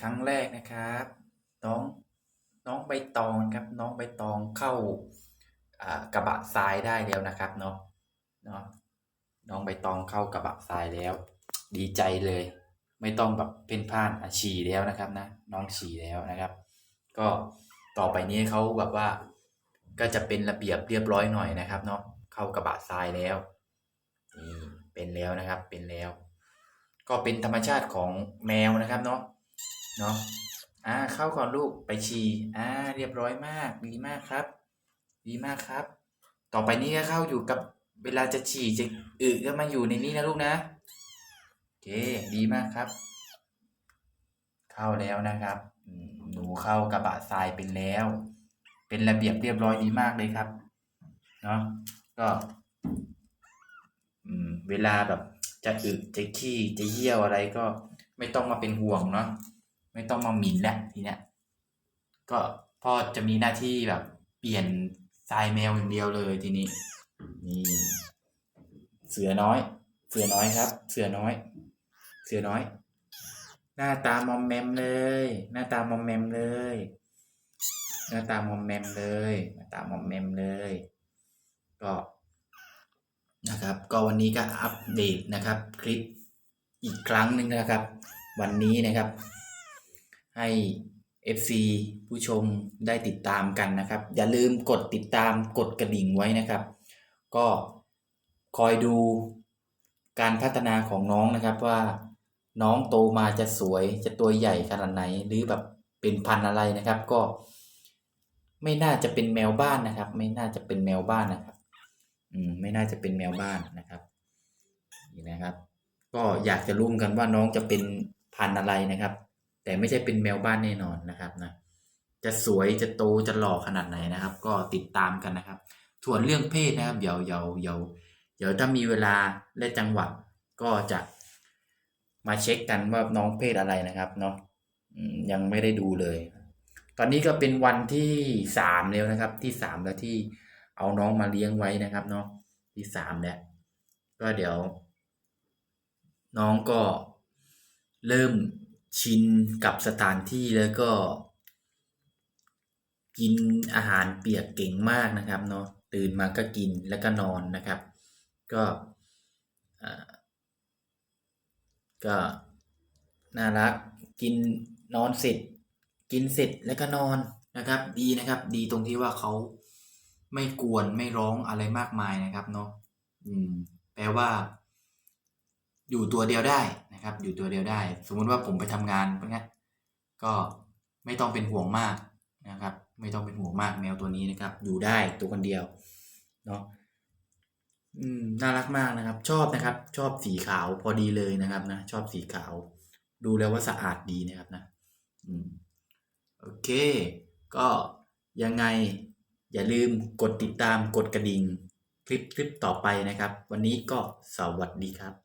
ครั้งแรกนะครับ น้องน้องใบตองครับ น้องใบตองเข้าอ่ากระบะทรายได้แล้วนะครับเนาะเนาะน้องใบตองเข้ากระบะทรายแล้ว ดีใจเลย ไม่ต้องแบบเป็นพลาดฉี่แล้วนะครับนะน้องฉี่แล้วนะครับ ก็ต่อไปนี้เขาแบบว่า ก็จะเป็นระเบียบเรียบร้อยหน่อยนะครับเนาะเข้ากระบะทรายแล้วนี่เป็นแล้วนะครับเป็นแล้ว ก็เป็นธรรมชาติของแมวนะครับเนาะ เนาะอ่าเข้าก่อนลูกไปฉี่อ่าเรียบร้อยมากดีมากครับ ดีมากครับ ต่อไปนี้ก็เข้าอยู่กับเวลาจะฉี่จะอึก็มาอยู่ในนี้นะลูกนะโอเคดีมากครับ เข้าแล้วนะครับหนูเข้ากระบะทรายเป็นแล้ว เป็นระเบียบเรียบร้อยดีมากเลยครับเนาะก็อืมเวลาแบบจะอึจะขี้จะเยี่ยวอะไรก็ไม่ต้องมาเป็นห่วงเนาะ ไม่ต้องมาหมิ่นแล้วทีเนี้ยก็พ่อจะมีหน้าที่แบบ เปลี่ยนทรายแมวอย่างเดียวเลยทีนี้นี่เสือน้อย เสือน้อยครับ เสือน้อย เสือน้อย หน้าตามอมแมมเลย หน้าตามอมแมมเลย หน้าตามอมแมมเลยหน้าตามอมแมมเลย ก็นะครับ ก็วันนี้ก็อัปเดตนะครับ คลิปอีกครั้งหนึ่งนะครับ วันนี้นะครับ ให้ FC ผู้ชมได้ติดตามกันนะครับ อย่าลืมกดติดตามกดกระดิ่งไว้นะครับ ก็คอยดูการพัฒนาของน้องนะครับว่าน้องโตมาจะสวยจะตัวใหญ่ขนาดไหน หรือแบบเป็นพันอะไรนะครับ ก็ ไม่น่าจะเป็นแมวบ้านนะครับ ไม่น่าจะเป็นแมวบ้านนะครับ อืม ไม่น่าจะเป็นแมวบ้านนะครับนี่นะครับ ก็อยากจะรู้เหมือนกันว่าน้องจะเป็นพันอะไรนะครับ แต่ไม่ใช่เป็นแมวบ้านแน่นอนนะครับนะจะสวยจะโตจะหล่อขนาดไหนนะครับ ก็ติดตามกันนะครับ ส่วนเรื่องเพศนะครับเดี๋ยวเดี๋ยวเดี๋ยวเดี๋ยวถ้ามีเวลาและจังหวะก็จะมาเช็คกันว่าน้องเพศอะไรนะครับเนาะยังไม่ได้ดูเลย ตอนนี้ก็เป็นวันที่สามแล้วนะครับ ที่สามแล้วที่เอาน้องมาเลี้ยงไว้นะครับเนาะที่สามแล้วก็เดี๋ยว น้องก็เริ่ม ชินกับสถานที่แล้วก็ กินอาหารเปียกเก่งมากนะครับเนาะตื่นมาก็กินแล้วก็นอนนะครับ ก็อ่าก็น่ารักกินนอนเสร็จ กินเสร็จแล้วก็นอนนะครับ ดีนะครับ ดีตรงที่ว่าเขาไม่กวนไม่ร้องอะไรมากมายนะครับเนาะอืม แปลว่า อยู่ตัวเดียวได้นะครับ อยู่ตัวเดียวได้ สมมุติว่าผมไปทำงานเพราะงั้ก็ไม่ต้องเป็นห่วงมากนะครับ ไม่ต้องเป็นห่วงมากแมวตัวนี้นะครับ อยู่ได้ตัวคนเดียวเนาะอืมน่ารักมากนะครับ ชอบนะครับ ชอบสีขาวพอดีเลยนะครับนะชอบสีขาว ดูแล้วว่าสะอาดดีนะครับนะอืมโอเค ก็ยังไงอย่าลืมกดติดตามกดกระดิ่งคลิปคลิปต่อไปนะครับ วันนี้ก็สวัสดีครับ